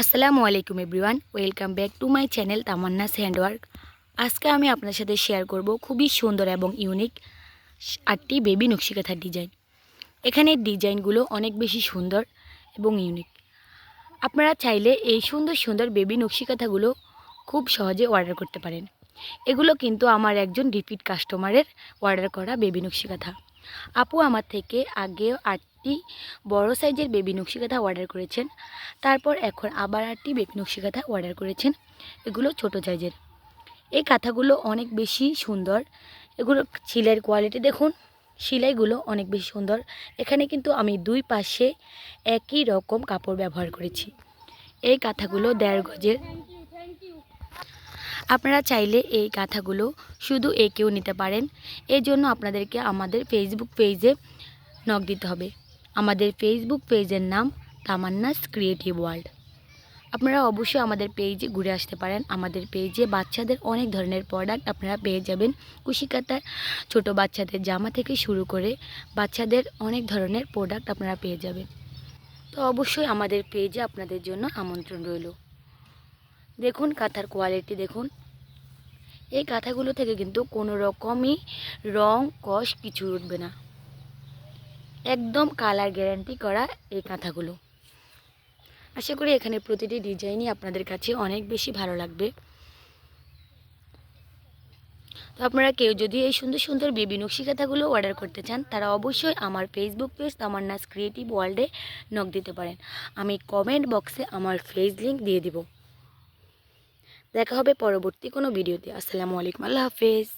আসসালামু আলাইকুম everyone, welcome back to my channel Tamanna's handwork আজকে আমি আপনার সাথে শেয়ার করব খুবই সুন্দর এবং ইউনিক আটটি বেবি নকশিকাথার ডিজাইন। এখানে ডিজাইনগুলো অনেক বেশি সুন্দর এবং ইউনিক। আপনারা চাইলে এই সুন্দর সুন্দর বেবি নকশিকাথাগুলো খুব সহজে অর্ডার করতে পারেন। এগুলো কিন্তু আমার একজন রিপিট কাস্টমারের অর্ডার করা বেবি নকশিকাথা। আপু আমার থেকে আগেও আটটি বড় সাইজের বেবি নকশিকাথা অর্ডার করেছেন। তারপর এখন আবার আটটি বেবি নকশি কাঁথা অর্ডার করেছেন। এগুলো ছোট সাইজের। এই কাঁথাগুলো অনেক বেশি সুন্দর। এগুলো সিলাইয়ের কোয়ালিটি দেখুন, সেলাইগুলো অনেক বেশি সুন্দর। এখানে কিন্তু আমি দুই পাশে একই রকম কাপড় ব্যবহার করেছি। এই কাঁথাগুলো দেড় গজের। আপনারা চাইলে এই কাঁথাগুলো শুধু এঁকেও নিতে পারেন। এই জন্য আপনাদেরকে আমাদের ফেসবুক পেজে নক দিতে হবে। আমাদের ফেসবুক পেজের নাম তামান্নাস ক্রিয়েটিভ ওয়ার্ল্ড আপনারা অবশ্যই আমাদের পেজে ঘুরে আসতে পারেন। আমাদের পেজে বাচ্চাদের অনেক ধরনের প্রোডাক্ট আপনারা পেয়ে যাবেন। কুশিকাতার ছোট বাচ্চাদের জামা থেকে শুরু করে বাচ্চাদের অনেক ধরনের প্রোডাক্ট আপনারা পেয়ে যাবেন। তো অবশ্যই আমাদের পেজে আপনাদের জন্য আমন্ত্রণ রইল। দেখুন কাঁথার কোয়ালিটি দেখুন। এই কাঁথাগুলো থেকে কিন্তু কোনো রকমই রং, কষ কিছু উঠবে না। একদম কালার গ্যারান্টি করা এই কাঁথাগুলো। আশা করি এখানে প্রতিটি ডিজাইনই আপনাদের কাছে অনেক বেশি ভালো লাগবে। তো আপনারা কেউ যদি এই সুন্দর সুন্দর বেবি নকশি কাঁথাগুলো অর্ডার করতে চান, তারা অবশ্যই আমার ফেসবুক পেজ আমার নাচ ক্রিয়েটিভ ওয়ার্ল্ডে নক দিতে পারেন। আমি কমেন্ট বক্সে আমার ফেস লিঙ্ক দিয়ে দিব। দেখা হবে পরবর্তী কোনো ভিডিওতে। আসসালামু আলাইকুম। আল্লাহ হাফেজ।